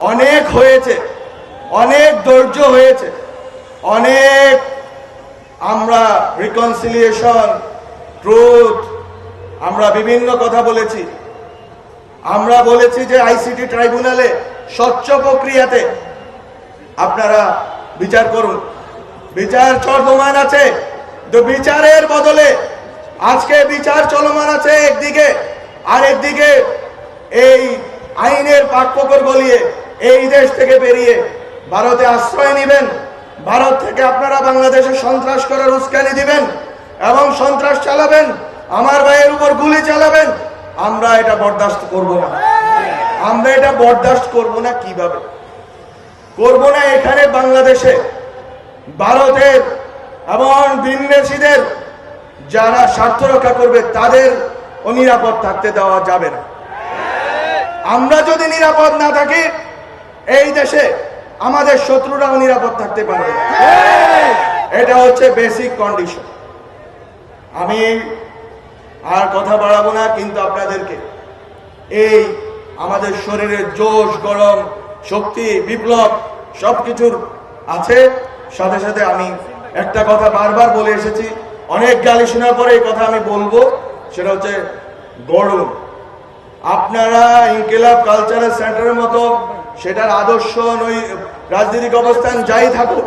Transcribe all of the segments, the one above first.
অনেক হয়েছে, অনেক ধৈর্য হয়েছে, অনেক আমরা রিকনসিলিয়েশন ট্রুথ আমরা বিভিন্ন কথা বলেছি। আমরা বলেছি যে আইসিটি ট্রাইব্যুনালে স্বচ্ছ প্রক্রিয়াতে আপনারা বিচার করুন। বিচার চলমান আছে, তো বিচারের বদলে আজকে বিচার চলমান আছে একদিকে আর একদিকে এই আইনের পাকপকর গলিয়ে এই দেশ থেকে বেরিয়ে ভারতে আশ্রয় নেবেন। ভারত থেকে আপনারা বাংলাদেশে সন্ত্রাস করার উস্কানি দিবেন এবং সন্ত্রাস চালাবেন। আমার ভাইয়ের উপর গুলি চালাবেন। আমরা এটা বরদাস্ত করব না। আমরা এটা বরদাস্ত করব না কীভাবে? করব না এখানে বাংলাদেশে। ভারতের এবং বিন্যাসীদের যারা স্বার্থ রক্ষা করবে, তাদের অনিরাপদ থাকতে দেওয়া যাবে না। আমরা যদি নিরাপদ না থাকি এই দেশে আমাদের শত্রুরাও নিরাপদ থাকতে পারবে এটা হচ্ছে বেসিক কন্ডিশন আমি আর কথা বাড়াবো না, কিন্তু আপনাদেরকে এই আমাদের শরীরের জোশ, গরম, শক্তি, বিপ্লব সবকিছুর আছে। সাথে সাথে আমি একটা কথা বারবার বলে এসেছি, অনেক গালি শোনার পরে এই কথা আমি বলব, সেটা হচ্ছে গরম। আপনারা ইনকিলাব কালচারাল সেন্টারের মতো সেটার আদর্শ নই, রাজনৈতিক অবস্থান যাই থাকুক,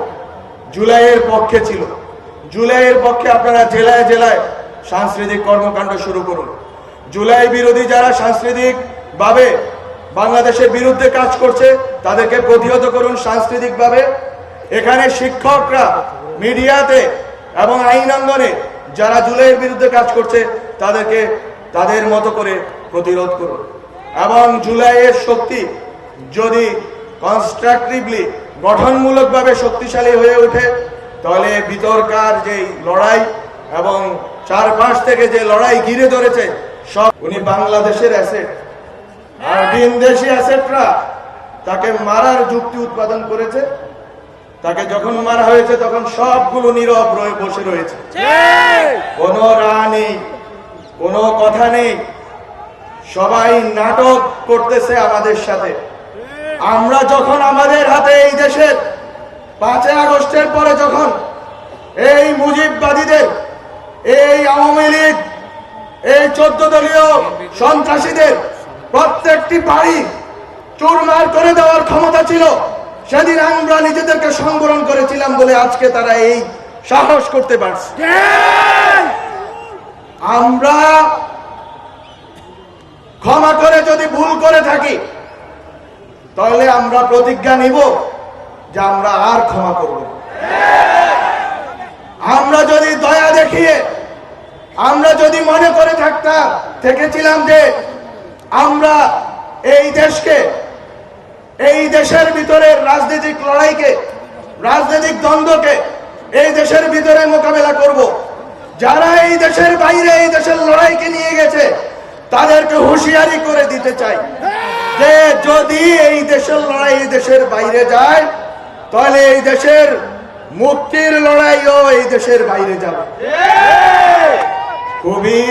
জুলাইয়ের পক্ষে ছিল। জুলাইয়ের পক্ষে আপনারা জেলায় জেলায় সাংস্কৃতিক কর্মকাণ্ড শুরু করুন। জুলাই বিরোধী যারা সাংস্কৃতিক ভাবে বাংলাদেশের বিরুদ্ধে কাজ করছে, তাদেরকে প্রতিহত করুন সাংস্কৃতিকভাবে। এখানে শিক্ষকরা, মিডিয়াতে এবং আইন অঙ্গনে যারা জুলাইয়ের বিরুদ্ধে কাজ করছে, তাদেরকে তাদের মতো করে প্রতিরোধ করুন। এবং জুলাইয়ের শক্তি যদি কনস্ট্রাকটিভলি গঠনমূলকভাবে শক্তিশালী হয়ে ওঠে, তাহলে বিতর্কার যে লড়াই এবং চারপাশ থেকে যে লড়াই ঘিরে ধরেছে, সব উনি বাংলাদেশের অ্যাসেট আর বিনদেশি অ্যাসেটরা তাকে মারার যুক্তি উৎপাদন করেছে। তাকে যখন মারা হয়েছে, তখন সবগুলো নীরব রয়ে বসে রয়েছে। কোনো রা নেই, কোনো কথা নেই। সবাই নাটক করতেছে আমাদের সাথে। আমরা যখন আমাদের হাতে এই দেশের পাঁচই আগস্টের পরে যখন এই মুজিববাদীদের, এই আওয়ামী লীগ, এই চোদ্দ দলীয় সন্ত্রাসীদের প্রত্যেকটি বাড়ি চুরমার করে দেওয়ার ক্ষমতা ছিল, সেদিন আমরা নিজেদেরকে সংবরণ করেছিলাম বলে আজকে তারা এই সাহস করতে পারছে। আমরা ক্ষমা করে যদি ভুল করে থাকি তাহলে আমরা প্রতিজ্ঞা নিব যে আমরা আর ক্ষমা করব। আমরা যদি দয়া দেখিয়ে, আমরা যদি মনে করে থাকতাম থেকেছিলাম যে আমরা এই দেশকে, এই দেশের ভিতরে রাজনৈতিক লড়াইকে, রাজনৈতিক দ্বন্দ্বকে এই দেশের ভিতরে মোকাবেলা করব। যারা এই দেশের বাইরে, এই দেশের লড়াইকে নিয়ে গেছে, তাদেরকে হুঁশিয়ারি করে দিতে চাই। যে যদি এই দেশের লড়াই এই দেশের বাইরে যায় তাহলে এই দেশের মুক্তির লড়াইও এই দেশের বাইরে যাবে। খুবই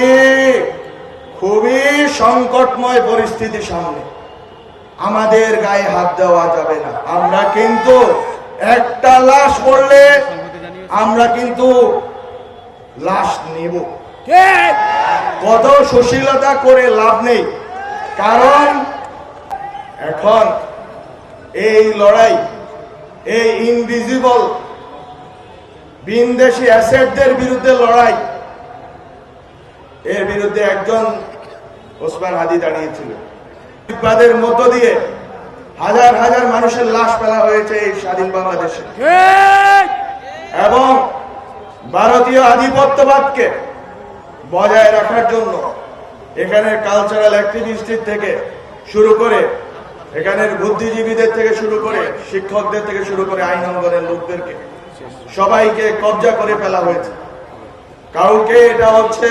খুবই সংকটময় পরিস্থিতি সামনে। আমাদের গায়ে হাত দেওয়া যাবে না। আমরা কিন্তু একটা লাশ পড়লে আমরা কিন্তু লাশ নেব। কত সুশীলতা করে লাভ নেই। কারণ এখন এই লড়াই এই ইনভিজিবল বিনদেশি অ্যাসেটদের বিরুদ্ধে লড়াই এর বিরুদ্ধে একজন ওসমান হাদি দাঁড়িয়েছিল। বিবাদের মধ্য দিয়ে হাজার হাজার মানুষের লাশ ফেলা হয়েছে এই স্বাধীন বাংলাদেশে। এবং ভারতীয় আধিপত্যবাদকে বজায় রাখার জন্য এখানে কালচারাল অ্যাক্টিভিস্টের থেকে শুরু করে এখানের বুদ্ধিজীবীদের থেকে শুরু করে শিক্ষকদের থেকে শুরু করে আইন অঙ্গনের লোকদেরকে সবাইকে কবজা করে ফেলা হয়েছে। কাউকে এটা হচ্ছে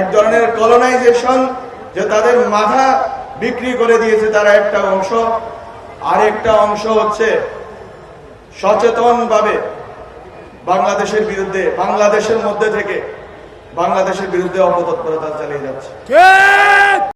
এক ধরনের কলোনাইজেশন যে তাদের মাথা বিক্রি করে দিয়েছে তারা একটা অংশ। আর একটা অংশ হচ্ছে সচেতন ভাবে বাংলাদেশের বিরুদ্ধে, বাংলাদেশের মধ্যে থেকে বাংলাদেশের বিরুদ্ধে অপতৎপরতা চালিয়ে যাচ্ছে।